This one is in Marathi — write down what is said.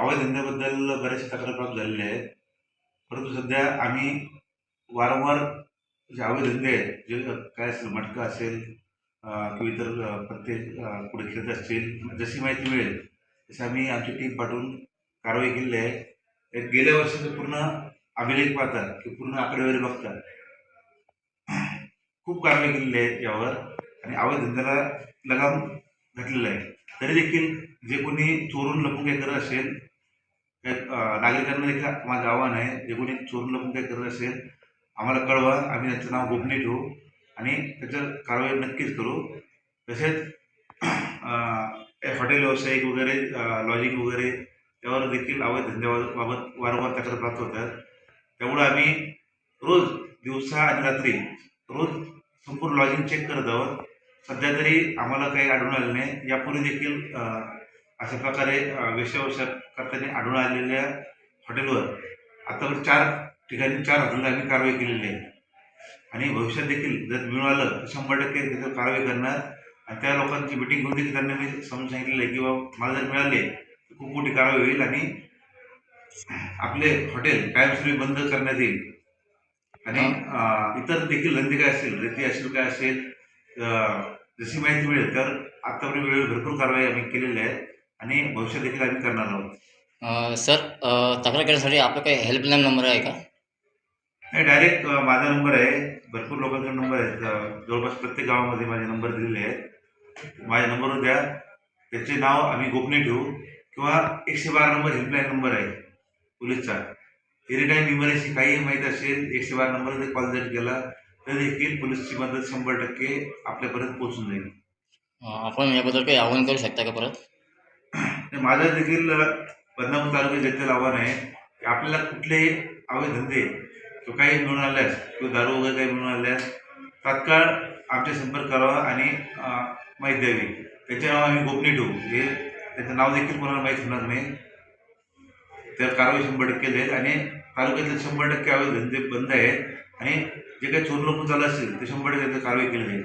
अवैध धंद्याबद्दल बऱ्याचशा तक्रार प्राप्त झालेल्या आहेत. परंतु सध्या आम्ही वारंवार जे अवैध धंदे आहेत जे काय असेल मटका असेल किंवा इतर पत्ते खेळत असतील जशी माहिती मिळेल तशी आम्ही आमची टीम पाठवून कारवाई केलेली आहे. गेल्या वर्षीचं पूर्ण अभिलेख पाहतात की पूर्ण आकडेवारी बघतात. खूप कारवाई केलेली आहे यावर आणि अवैध धंद्याला लगाम घातलेला आहे. तरी देखील जे कोणी चोरून लपून काही करत असेल त्या, नागरिकांना देखील माझं आव्हान आहे जे कोणी चोरून लपून काही करत असेल आम्हाला कळवा आम्ही त्याचं नाव गोपनीय ठेवू आणि त्याचं कारवाई नक्कीच करू. तसेच हॉटेल व्यावसायिक वगैरे लॉजिंग वगैरे त्यावर देखील अवैध धंद्याबाबत वारंवार तक्रार प्राप्त होतात. त्यामुळे आम्ही रोज दिवसा आणि रात्री रोज संपूर्ण लॉजिंग चेक करत आहोत. सध्या तरी आम्हाला काही आढळून आलं नाही. यापूर्वी देखील अशा प्रकारे अं, वेश्यावशा करताना आढळून आलेल्या हॉटेलवर आतापर्यंत चार ठिकाणी चार हॉटेलला आम्ही कारवाई केलेली आहे. आणि भविष्यात देखील जर मिळालं तर शंभर टक्के त्याच्यावर कारवाई करणार. आणि त्या लोकांची मिटिंग घेऊन देखील त्यांना मी समजून सांगितलेलं आहे की बाबा मला जर मिळाले तर खूप मोठी कारवाई होईल आणि आपले हॉटेल कायमस्वरूपी बंद करण्यात येईल. आणि इतर देखील धंदे काय असेल रेती असेल काय असेल जशी माहिती मिळेल तर आतापर्यंत वेळेवर भरपूर कारवाई आम्ही केलेल्या आहे आणि भविष्यात देखील आम्ही करणार आहोत. अ, सर तक्रार करण्यासाठी आपला काही हेल्पलाईन नंबर आहे का? नाही डायरेक्ट माझा नंबर आहे. भरपूर लोकांचे नंबर आहेत अं, जवळपास प्रत्येक गावामध्ये माझे नंबर दिलेले आहेत. माझ्या नंबरवर द्या. त्याचे नाव आम्ही गोपनीय ठेवू. किंवा एकशे बारा नंबर हेल्पलाईन नंबर आहे पोलीसचा. एनी टाईम इमर्जन्सी काही माहीत असेल एकशे बारा नंबर कॉल जर केला तर देखील पोलीसची मदत शंभर टक्के आपल्यापर्यंत पोहोचून जाईल. आपण याबद्दल काही आव्हान करू शकता का परत? माझं देखील बदनापूर तालुक्यात जनतेला आव्हान आहे की आपल्याला कुठलेही अवैध धंदे किंवा काही मिळून आल्यास किंवा दारू वगैरे काही मिळून आल्यास तात्काळ आमचे संपर्क करावा आणि माहिती द्यावी. त्याचे नाव आम्ही गोपनीय ठेवू. हे त्याचं नाव देखील कोणाला माहीत होणार नाही. तर कारवाई शंभर टक्के जाईल आणि तालुक्यातले शंभर टक्के अवैध धंदे बंद आहेत. आणि जे काही चोर लोक चालू असतील ते शंभर टक्के कारवाई केली जाईल.